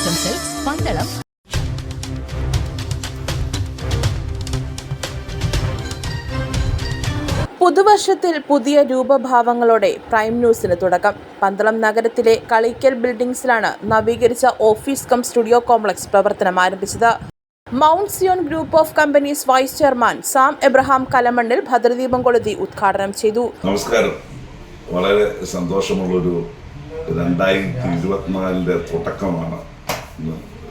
ആശംസകൾ പന്തളം പുതുവർഷത്തിൽ പുതിയ രൂപഭാവങ്ങളോടെ പ്രൈം ന്യൂസിന് തുടക്കം. പന്തളം നഗരത്തിലെ കളിക്കൽ ബിൽഡിംഗ്സിലാണ് നവീകരിച്ച ഓഫീസ് കം സ്റ്റുഡിയോ കോംപ്ലക്സ് പ്രവർത്തനം ആരംഭിച്ചത്. Mount Zion group of companies vice chairman Sam Abraham Kalamannil ഭദ്രദീപം കൊളുത്തി ഉദ്ഘാടനം ചെയ്തു. നമസ്കാരം. വളരെ സന്തോഷമുള്ളൊരു രണ്ടായിരത്തി ഇരുപത്തിനാലിന്റെ തുടക്കമാണ്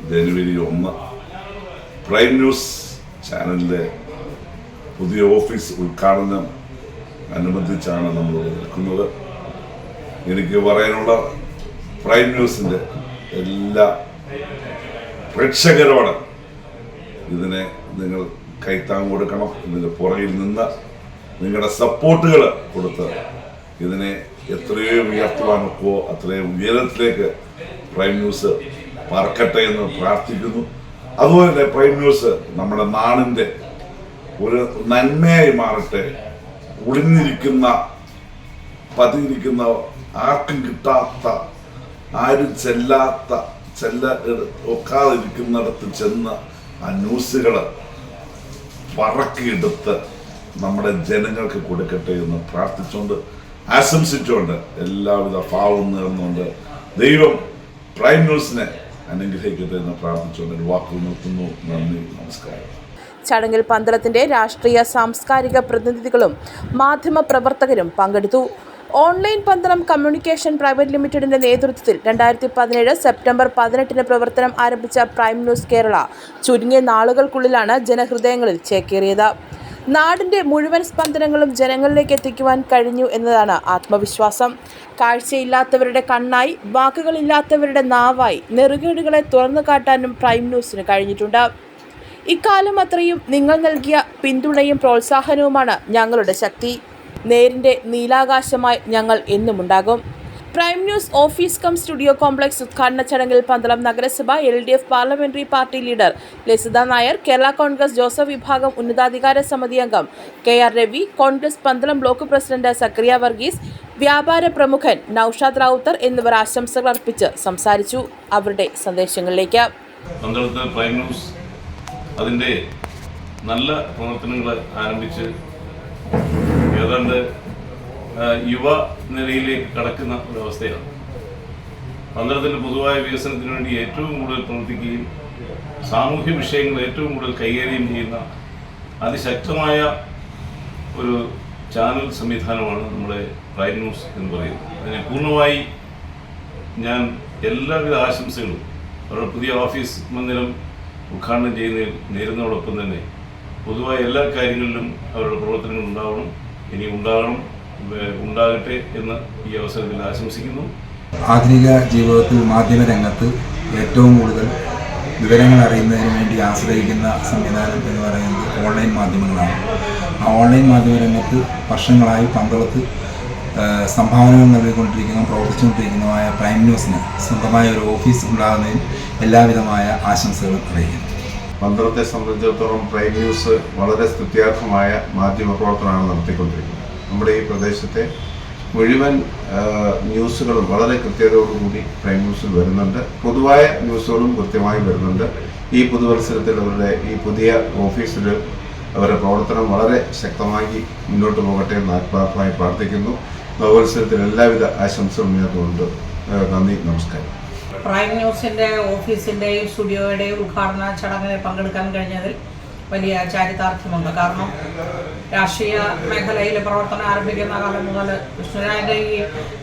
ജനുവരി ഒന്ന്. പ്രൈം ന്യൂസ് ചാനലിലെ പുതിയ ഓഫീസ് ഉദ്ഘാടനം അനുബന്ധിച്ചാണ് നമ്മൾ നിൽക്കുന്നത്. എനിക്ക് പറയാനുള്ള പ്രൈം ന്യൂസിന്റെ എല്ലാ പ്രേക്ഷകരോട് ഇതിനെ നിങ്ങൾ കൈത്താങ് കൊടുക്കണം. ഇതിന് പുറകിൽ നിന്ന് നിങ്ങളുടെ സപ്പോർട്ടുകൾ കൊടുത്ത് ഇതിനെ എത്രയോ ഉയർത്തുവാനൊക്കെ അത്രയും ഉയരത്തിലേക്ക് പ്രൈം ന്യൂസ് പറക്കട്ടെ എന്ന് പ്രാർത്ഥിക്കുന്നു. അതുപോലെ തന്നെ പ്രൈം ന്യൂസ് നമ്മുടെ നാടിന്റെ ഒരു നന്മയായി മാറട്ടെ. ഒളിഞ്ഞിരിക്കുന്ന പതിയിരിക്കുന്ന ആർക്കും കിട്ടാത്ത ആരും ചെല്ലാത്ത ചെല്ല ഒക്കാതിരിക്കുന്നിടത്ത് ചെന്ന് ആ ന്യൂസുകൾ പറക്കിയെടുത്ത് നമ്മുടെ ജനങ്ങൾക്ക് കൊടുക്കട്ടെ എന്ന് പ്രാർത്ഥിച്ചുകൊണ്ട് ആശംസിച്ചുകൊണ്ട് എല്ലാവിധ ഭാവം നേർന്നുകൊണ്ട് ദൈവം പ്രൈം ന്യൂസിനെ അനുഗ്രഹിക്കട്ടെ എന്ന് പ്രാർത്ഥിച്ചുകൊണ്ട് വാക്കുകൾ നിർത്തുന്നു നന്ദി നമസ്കാരം. ചടങ്ങിൽ പന്തളത്തിന്റെ രാഷ്ട്രീയ സാംസ്കാരിക പ്രതിനിധികളും മാധ്യമ പ്രവർത്തകരും പങ്കെടുത്തു. ഓൺലൈൻ പന്തളം കമ്മ്യൂണിക്കേഷൻ പ്രൈവറ്റ് ലിമിറ്റഡിന്റെ നേതൃത്വത്തിൽ രണ്ടായിരത്തി പതിനേഴ് സെപ്റ്റംബർ പതിനെട്ടിന് പ്രവർത്തനം ആരംഭിച്ച പ്രൈം ന്യൂസ് കേരള ചുരുങ്ങിയ നാളുകൾക്കുള്ളിലാണ് ജനഹൃദയങ്ങളിൽ ചേക്കേറിയത്. നാടിന്റെ മുഴുവൻ സ്പന്ദനങ്ങളും ജനങ്ങളിലേക്ക് എത്തിക്കുവാൻ കഴിഞ്ഞു എന്നതാണ് ആത്മവിശ്വാസം. കാഴ്ചയില്ലാത്തവരുടെ കണ്ണായി വാക്കുകളില്ലാത്തവരുടെ നാവായി നെറുകേടുകളെ തുറന്നു കാട്ടാനും പ്രൈം ന്യൂസിന് കഴിഞ്ഞിട്ടുണ്ട്. ഇക്കാലം അത്രയും നിങ്ങൾ നൽകിയ പിന്തുണയും പ്രോത്സാഹനവുമാണ് ഞങ്ങളുടെ ശക്തി. നേരിന്റെ നീലാകാശമായി ഞങ്ങൾ എന്നുമുണ്ടാകും. Prime News office cum studio complex ഉദ്ഘാടന ചടങ്ങിൽ പന്തളം നഗരസഭ L D F parliamentary party leader Lasitha Nair Kerala Congress Joseph വിഭാഗം ഉന്നതാധികാര സമിതി അംഗം K R Ravi Congress Pandalam block president Zacharia Varghese വ്യാപാര പ്രമുഖൻ നൌഷാദ് റാവുത്തർ എന്നിവർ ആശംസകൾ അർപ്പിച്ച് സംസാരിച്ചു. അവരുടെ സന്ദേശങ്ങളിലേക്ക്. പന്തളത്ത് പ്രൈം ന്യൂസ് നല്ല പ്രവർത്തനങ്ങൾ ആരംഭിച്ച് ഏതാണ്ട് യുവ നിലയിലേക്ക് കടക്കുന്ന ഒരവസ്ഥയാണ് പന്തളത്തിന്റെ പൊതുവായ വികസനത്തിന് വേണ്ടി ഏറ്റവും കൂടുതൽ പ്രവർത്തിക്കുകയും സാമൂഹ്യ വിഷയങ്ങൾ ഏറ്റവും കൂടുതൽ കൈകാര്യം ചെയ്യുന്ന അതിശക്തമായ ഒരു ചാനൽ സംവിധാനമാണ് നമ്മുടെ പ്രൈം ന്യൂസ് എന്ന് പറയുന്നത്. അതിനെ പൂർണമായി ഞാൻ എല്ലാവിധ ആശംസകളും അവരുടെ പുതിയ ഓഫീസ് മന്ദിരം ഉദ്ഘാടനം ചെയ്യുന്ന നേരുന്നതോടൊപ്പം തന്നെ പൊതുവായ എല്ലാ കാര്യങ്ങളിലും അവരുടെ പ്രവർത്തനങ്ങൾ ഉണ്ടാവണം ഇനി ഉണ്ടാകണം. ഉണ്ടാകട്ടെ എന്ന് ഈ അവസരത്തിൽ ആശംസിക്കുന്നു. ആധുനിക ജീവിതത്തിൽ മാധ്യമ രംഗത്ത് ഏറ്റവും കൂടുതൽ വിവരങ്ങൾ അറിയുന്നതിന് വേണ്ടി ആശ്രയിക്കുന്ന സംവിധാനം എന്ന് പറയുന്നത് ഓൺലൈൻ മാധ്യമങ്ങളാണ്. ആ ഓൺലൈൻ മാധ്യമ രംഗത്ത് വർഷങ്ങളായി പന്തളത്ത് സംഭാവനകൾ നൽകിക്കൊണ്ടിരിക്കുന്ന പ്രവർത്തിച്ചുകൊണ്ടിരിക്കുന്നതുമായ പ്രൈം ന്യൂസിന് സ്വന്തമായ ഒരു ഓഫീസ് ഉണ്ടാകുന്നതിന് എല്ലാവിധമായ ആശംസകളും അറിയിക്കുന്നു. പന്തളത്തെ സംബന്ധിച്ചിടത്തോളം പ്രൈം ന്യൂസ് വളരെ സ്തുത്യാർഹമായ മാധ്യമ പ്രവർത്തനമാണ് നടത്തിക്കൊണ്ടിരിക്കുന്നത്. നമ്മുടെ ഈ പ്രദേശത്തെ മുഴുവൻ ന്യൂസുകളും വളരെ കൃത്യതയോടുകൂടി പ്രൈം ന്യൂസിൽ വരുന്നുണ്ട്. പൊതുവായ ന്യൂസുകളും കൃത്യമായി വരുന്നുണ്ട്. ഈ പുതുവത്സരത്തിൽ അവരുടെ ഈ പുതിയ ഓഫീസിൽ അവരുടെ പ്രവർത്തനം വളരെ ശക്തമായി മുന്നോട്ട് പോകട്ടെ എന്ന് ആത്മാർത്ഥമായി പ്രാർത്ഥിക്കുന്നു. നവവത്സരത്തിൽ എല്ലാവിധ ആശംസകളും നേർന്നുകൊണ്ട് നന്ദി നമസ്കാരം. പ്രൈം ന്യൂസിന്റെ ഓഫീസിന്റെയും സ്റ്റുഡിയോയുടെയും ഉദ്ഘാടന ചടങ്ങിൽ പങ്കെടുക്കാൻ കഴിഞ്ഞതിൽ വലിയ ചാരിതാർത്ഥ്യമുണ്ട് കാരണം രാഷ്ട്രീയ മേഖലയിൽ പ്രവർത്തനം ആരംഭിക്കുന്ന കാലം മുതൽ വിഷ്ണുരാജന്റെ ഈ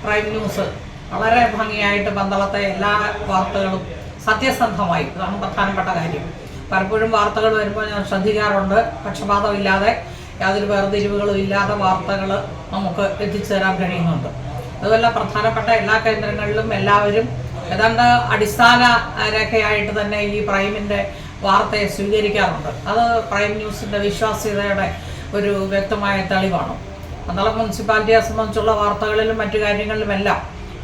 പ്രൈം ന്യൂസ് വളരെ ഭംഗിയായിട്ട് പന്തളത്തെ എല്ലാ വാർത്തകളും സത്യസന്ധമായി. ഇതാണ് പ്രധാനപ്പെട്ട കാര്യം. പലപ്പോഴും വാർത്തകൾ വരുമ്പോൾ ഞാൻ ശ്രദ്ധിക്കാറുണ്ട്. പക്ഷപാതമില്ലാതെ യാതൊരു വേർതിരിവുകളും ഇല്ലാതെ വാർത്തകൾ നമുക്ക് എത്തിച്ചു തരാൻ കഴിയുന്നുണ്ട്. അതുപോലെ പ്രധാനപ്പെട്ട എല്ലാ കേന്ദ്രങ്ങളിലും എല്ലാവരും ഏതാണ്ട് അടിസ്ഥാന രേഖയായിട്ട് തന്നെ ഈ പ്രൈമിന്റെ വാർത്തയെ സ്വീകരിക്കാറുണ്ട്. അത് പ്രൈം ന്യൂസിന്റെ വിശ്വാസ്യതയുടെ ഒരു വ്യക്തമായ തെളിവാണ്. പന്തളം മുനിസിപ്പാലിറ്റിയെ സംബന്ധിച്ചുള്ള വാർത്തകളിലും മറ്റു കാര്യങ്ങളിലുമെല്ലാം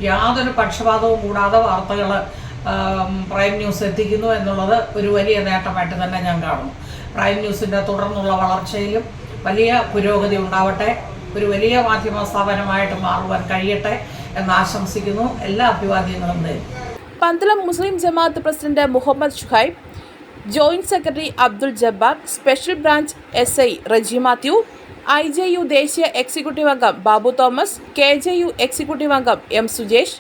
യാതൊരു പക്ഷപാതവും കൂടാതെ വാർത്തകൾ പ്രൈം ന്യൂസ് എത്തിക്കുന്നു എന്നുള്ളത് ഒരു വലിയ നേട്ടമായിട്ട് തന്നെ ഞാൻ കാണുന്നു. പ്രൈം ന്യൂസിന്റെ തുടർന്നുള്ള വളർച്ചയിലും വലിയ പുരോഗതി ഉണ്ടാവട്ടെ ഒരു വലിയ മാധ്യമ സ്ഥാപനമായിട്ട് മാറുവാൻ കഴിയട്ടെ എന്ന് ആശംസിക്കുന്നു. എല്ലാ അഭിവാദ്യങ്ങളും നേരിടും Pandalam Muslim Jamaat president Muhammad Shuhaib joint secretary Abdul Jabbar special branch S I Reji Mathew I J U ദേശീയ എക്സിക്യൂട്ടീവ് അംഗം Babu Thomas K J U executive അംഗം M Sujesh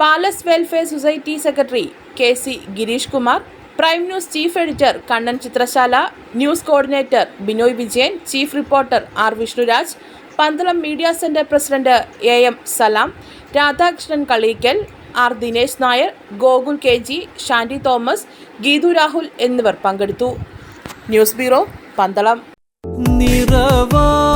palace welfare society secretary K C Girish Kumar Prime News chief editor Kannan Chithrasala news coordinator Binoy Vijayan chief reporter R Vishnuraj Pandalam media centre president A M Salam Radhakrishnan Kaleekkal R Dinesh Nair Gokul K G Shandy Thomas Geethu Rahul എന്നിവർ പങ്കെടുത്തു. News bureau Pandalam. നിറവായിന്നവളൊരുങ്ങും